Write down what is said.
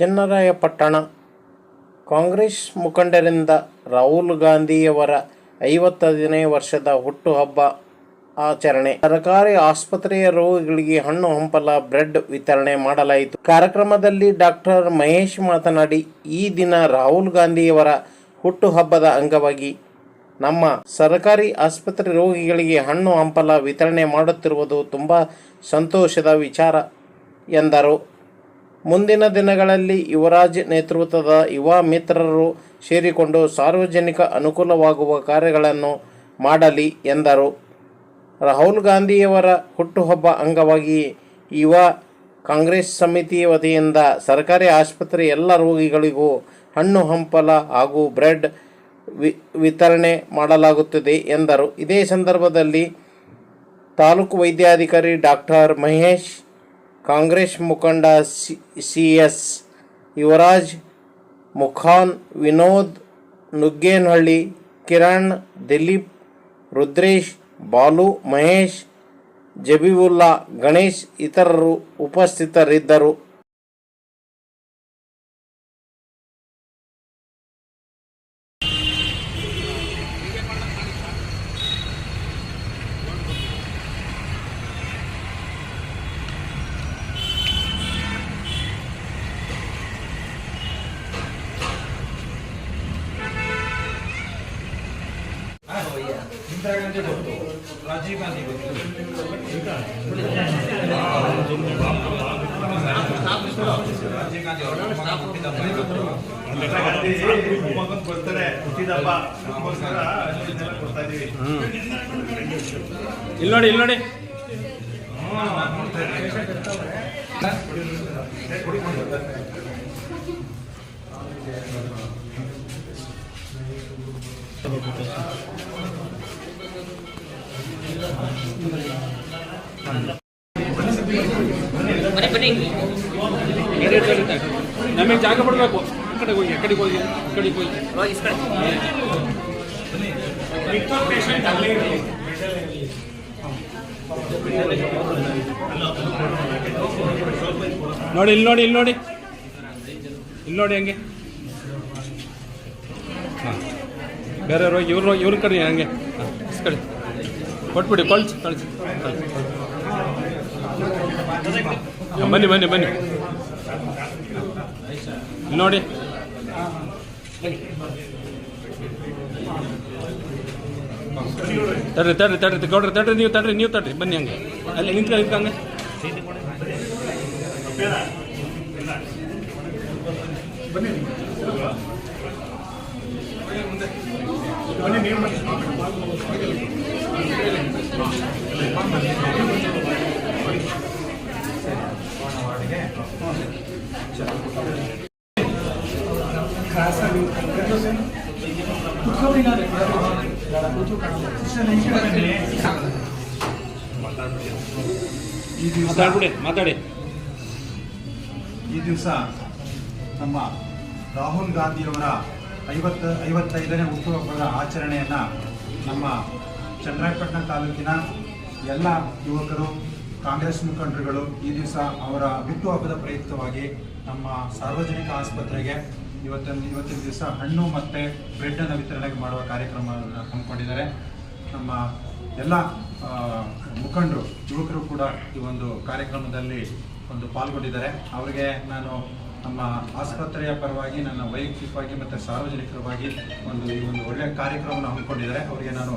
ಚೆನ್ನರಾಯಪಟ್ಟಣ ಕಾಂಗ್ರೆಸ್ ಮುಖಂಡರಿಂದ ರಾಹುಲ್ ಗಾಂಧಿಯವರ ಐವತ್ತನೇ ವರ್ಷದ ಹುಟ್ಟುಹಬ್ಬ ಆಚರಣೆ. ಸರ್ಕಾರಿ ಆಸ್ಪತ್ರೆಯ ರೋಗಿಗಳಿಗೆ ಹಣ್ಣು ಹಂಪಲ, ಬ್ರೆಡ್ ವಿತರಣೆ ಮಾಡಲಾಯಿತು. ಕಾರ್ಯಕ್ರಮದಲ್ಲಿ ಡಾಕ್ಟರ್ ಮಹೇಶ್ ಮಾತನಾಡಿ, ಈ ದಿನ ರಾಹುಲ್ ಗಾಂಧಿಯವರ ಹುಟ್ಟುಹಬ್ಬದ ಅಂಗವಾಗಿ ನಮ್ಮ ಸರ್ಕಾರಿ ಆಸ್ಪತ್ರೆ ರೋಗಿಗಳಿಗೆ ಹಣ್ಣು ಹಂಪಲ ವಿತರಣೆ ಮಾಡುತ್ತಿರುವುದು ತುಂಬ ಸಂತೋಷದ ವಿಚಾರ ಎಂದರು. ಮುಂದಿನ ದಿನಗಳಲ್ಲಿ ಯುವರಾಜ್ ನೇತೃತ್ವದ ಯುವ ಮಿತ್ರರು ಸೇರಿಕೊಂಡು ಸಾರ್ವಜನಿಕ ಅನುಕೂಲವಾಗುವ ಕಾರ್ಯಗಳನ್ನು ಮಾಡಲಿ ಎಂದರು. ರಾಹುಲ್ ಗಾಂಧಿಯವರ ಹುಟ್ಟುಹಬ್ಬ ಅಂಗವಾಗಿ ಯುವ ಕಾಂಗ್ರೆಸ್ ಸಮಿತಿ ವತಿಯಿಂದ ಸರ್ಕಾರಿ ಆಸ್ಪತ್ರೆ ಎಲ್ಲ ರೋಗಿಗಳಿಗೂ ಹಣ್ಣು ಹಂಪಲ ಹಾಗೂ ಬ್ರೆಡ್ ವಿ, ವಿತರಣೆ ಮಾಡಲಾಗುತ್ತದೆ ಎಂದರು. ಇದೇ ಸಂದರ್ಭದಲ್ಲಿ ತಾಲೂಕು ವೈದ್ಯಾಧಿಕಾರಿ ಡಾಕ್ಟರ್ ಮಹೇಶ್ ಕಾಂಗ್ರೆಸ್ ಮುಖಂಡ C C S Yuvaraj, Mukhan Vinod, Nuggenahalli, Kiran, Dilip, Rudresh, Balu, Mahesh, Jabiulla, Ganesh ಇತರರು ಉಪಸ್ಥಿತರಿದ್ದರು. ಗಾಂಧಿ ಗೊತ್ತು ರಾಜೀವ್ ಗಾಂಧಿ ಗೊತ್ತು ರಾಜೀವ್ ಗಾಂಧಿ ಹಾಂ ಹಾಂ ಹಾಂ ಹಾಂ ಹಾಂ ಬರ್ತಾರೆ ಹಾಂ ಹಾಂ ಹಾಂ ಕೊಡ್ತಾ ಇದೀವಿ ಇಲ್ಲಿ ನೋಡಿ ಇಲ್ಲಿ ನೋಡಿ. ನಮಗೆ ಜಾಗ ಬಿಡಬೇಕು ಆ ಕಡೆ ಹೋಗಿ ಆ ಕಡೆಗೆ ಹೋಗಿ ಆ ಕಡೆಗೆ ಹೋಗಿ. ನೋಡಿ ಇಲ್ಲಿ ನೋಡಿ ಇಲ್ಲಿ ನೋಡಿ. ಇಲ್ಲಿ ನೋಡಿ ಹಂಗೆ. ಹಾಂ. ಬೇರೆ ಹೋಗಿ ಇವ್ರು ಇವ್ರ ಕಡೆ ಹಂಗೆ. ಹಾಂ ಕಡೆ. ಕೊಟ್ಬಿಡಿ, ಕಳ್ಸಿ ಕಳ್ಸಿ ಬನ್ನಿ ಬನ್ನಿ ಬನ್ನಿ. ನೋಡಿ. ತಡ್ರಿ ತಡ್ರಿ ತಡ್ರಿ ಗೌಡ್ರಿ, ತಡ್ರಿ, ನೀವು ತಡ್ರಿ ನೀವು ತಡ್ರಿ, ಬನ್ನಿ ಹಂಗೆ. ಅಲ್ಲಿ ನಿಂತ್ಕ ನಿಂತ್ಕಂಗೆ ಬನ್ನಿ, ನೀವು ಮಾತಾಡಿ. ಈ ದಿವಸ ನಮ್ಮ ರಾಹುಲ್ ಗಾಂಧಿಯವರ ಐವತ್ತ ಐವತ್ತೈದನೇ ಹುಟ್ಟುಹಬ್ಬದ ಆಚರಣೆಯನ್ನ ನಮ್ಮ ಚನ್ನರಾಯಪಟ್ಟಣ ತಾಲೂಕಿನ ಎಲ್ಲ ಯುವಕರು, ಕಾಂಗ್ರೆಸ್ ಮುಖಂಡರುಗಳು ಈ ದಿವಸ ಅವರ ಹುಟ್ಟುಹಬ್ಬದ ಪ್ರಯುಕ್ತವಾಗಿ ನಮ್ಮ ಸಾರ್ವಜನಿಕ ಆಸ್ಪತ್ರೆಗೆ ಇವತ್ತಿನ ಇವತ್ತಿನ ದಿವಸ ಹಣ್ಣು ಮತ್ತು ಬ್ರೆಡ್ಡನ್ನು ವಿತರಣೆ ಮಾಡುವ ಕಾರ್ಯಕ್ರಮವನ್ನು ಹಮ್ಮಿಕೊಂಡಿದ್ದಾರೆ. ನಮ್ಮ ಎಲ್ಲ ಮುಖಂಡರು, ಯುವಕರು ಕೂಡ ಈ ಒಂದು ಕಾರ್ಯಕ್ರಮದಲ್ಲಿ ಒಂದು ಪಾಲ್ಗೊಂಡಿದ್ದಾರೆ. ಅವರಿಗೆ ನಾನು ನಮ್ಮ ಆಸ್ಪತ್ರೆಯ ಪರವಾಗಿ, ನನ್ನ ವೈಯಕ್ತಿಕವಾಗಿ ಮತ್ತು ಸಾರ್ವಜನಿಕರವಾಗಿ ಒಂದು, ಈ ಒಂದು ಒಳ್ಳೆಯ ಕಾರ್ಯಕ್ರಮವನ್ನು ಹಮ್ಮಿಕೊಂಡಿದ್ದಾರೆ. ಅವರಿಗೆ ನಾನು